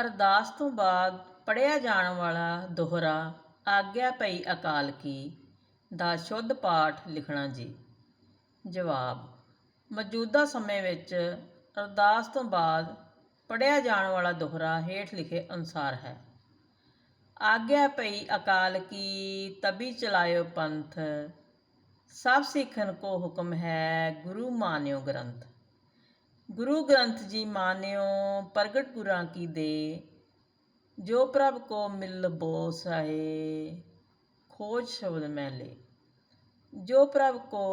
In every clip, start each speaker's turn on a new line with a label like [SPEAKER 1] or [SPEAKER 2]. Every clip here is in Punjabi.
[SPEAKER 1] ਅਰਦਾਸ ਤੋਂ ਬਾਅਦ ਪੜ੍ਹਿਆ ਜਾਣ ਵਾਲਾ ਦੋਹਰਾ ਆਗਿਆ ਪਈ ਅਕਾਲ ਕੀ ਦਾ ਸ਼ੁੱਧ ਪਾਠ ਲਿਖਣਾ ਜੀ। ਜਵਾਬ, ਮੌਜੂਦਾ ਸਮੇਂ ਵਿੱਚ ਅਰਦਾਸ ਤੋਂ ਬਾਅਦ ਪੜ੍ਹਿਆ ਜਾਣ ਵਾਲਾ ਦੋਹਰਾ ਹੇਠ ਲਿਖੇ ਅਨੁਸਾਰ ਹੈ। ਆਗਿਆ ਪਈ ਅਕਾਲ ਕੀ, ਤਬੀ ਚਲਾਇਓ ਪੰਥ, ਸਭ ਸਿੱਖਣ ਕੋ ਹੁਕਮ ਹੈ ਗੁਰੂ ਮਾਨਿਓ ਗ੍ਰੰਥ। ਗੁਰੂ ਗ੍ਰੰਥ ਜੀ ਮਾਨਿਓ, ਪ੍ਰਗਟ ਗੁਰਾਂ ਕੀ ਦੇ, ਜੋ ਪ੍ਰਭ ਕੋ ਮਿਲ ਬੋ ਸਹੇ ਖੋਜ ਸ਼ਬਦ ਮੈਂ ਲੇ। ਜੋ ਪ੍ਰਭ ਕੋ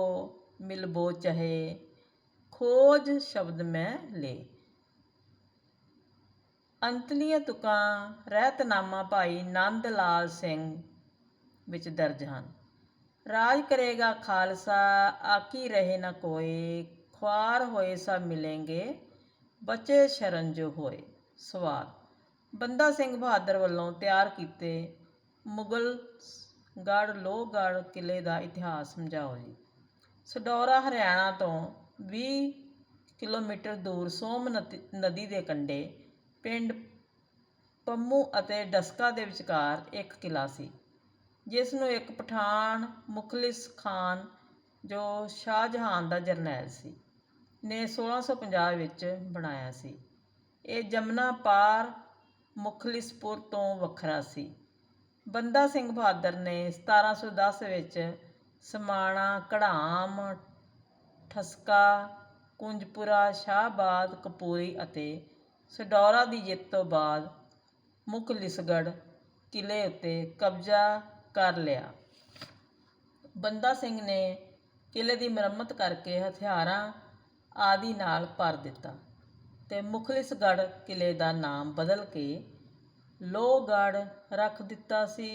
[SPEAKER 1] ਮਿਲ ਬੋ ਚਹੇ ਖੋਜ ਸ਼ਬਦ ਮੈਂ ਲੇ। ਅੰਤਲੀਆਂ ਤੁਕਾਂ ਰਹਿਤਨਾਮਾ ਭਾਈ ਨੰਦ ਲਾਲ ਸਿੰਘ ਵਿੱਚ ਦਰਜ ਹਨ। ਰਾਜ ਕਰੇਗਾ ਖਾਲਸਾ, ਆਕੀ ਰਹੇ ਨਾ ਕੋਏ ਖੁਆਰ ਹੋਏ ਸਭ ਮਿਲेंगे ਬਚੇ ਸ਼ਰਨ ਜੋ ਹੋਏ। ਸਵਾਲ, ਬੰਦਾ ਸਿੰਘ ਬਹਾਦਰ ਵੱਲੋਂ ਤਿਆਰ ਕੀਤੇ ਮੁਗਲ ਗੜ ਲੋਹਗੜ੍ਹ ਕਿਲੇ ਦਾ ਇਤਿਹਾਸ ਸਮਝਾਓ ਜੀ। ਸਡੌਰਾ ਹਰਿਆਣਾ ਤੋਂ 20 ਕਿਲੋਮੀਟਰ ਦੂਰ ਸੋਮ ਨਦੀ- ਨਦੀ ਦੇ ਕੰਢੇ ਪਿੰਡ ਪੰਮੂ ਅਤੇ ਡਸਕਾ ਦੇ ਵਿਚਕਾਰ ਇੱਕ ਕਿਲਾ ਸੀ, ਜਿਸ ਨੂੰ ਇੱਕ ਪਠਾਨ ਮੁਖਲਿਸ ਖਾਨ ਜੋ ਸ਼ਾਹਜਹਾਨ ਦਾ ਜਰਨੈਲ ਸੀ। ਨੇ 1650 ਵਿੱਚ ਬਣਾਇਆ ਸੀ। ਇਹ ਜਮਨਾ ਪਾਰ ਮੁਖਲਿਸਪੁਰ ਤੋਂ ਵੱਖਰਾ ਸੀ। ਬੰਦਾ ਸਿੰਘ ਬਹਾਦਰ ਨੇ 1710 ਵਿੱਚ ਸਮਾਣਾ ਕੜਾਮ ਠਸਕਾ, ਕੁੰਜਪੁਰਾ, ਸ਼ਾਹਬਾਦ, ਕਪੂਰੀ ਅਤੇ ਸਡੌਰਾ ਦੀ ਜਿੱਤ ਤੋਂ ਬਾਅਦ ਮੁਖਲਿਸਗੜ੍ਹ ਕਿਲੇ ਉੱਤੇ ਕਬਜ਼ਾ ਕਰ ਲਿਆ। ਬੰਦਾ ਸਿੰਘ ਨੇ ਕਿਲੇ ਦੀ ਮੁਰੰਮਤ ਕਰਕੇ ਹਥਿਆਰਾਂ ਆਦਿ ਨਾਲ ਭਰ ਦਿੱਤਾ ਤੇ ਮੁਖਲਿਸਗੜ੍ਹ ਕਿਲੇ ਦਾ ਨਾਮ ਬਦਲ ਕੇ ਲੋਹਗੜ੍ਹ ਰੱਖ ਦਿੱਤਾ ਸੀ।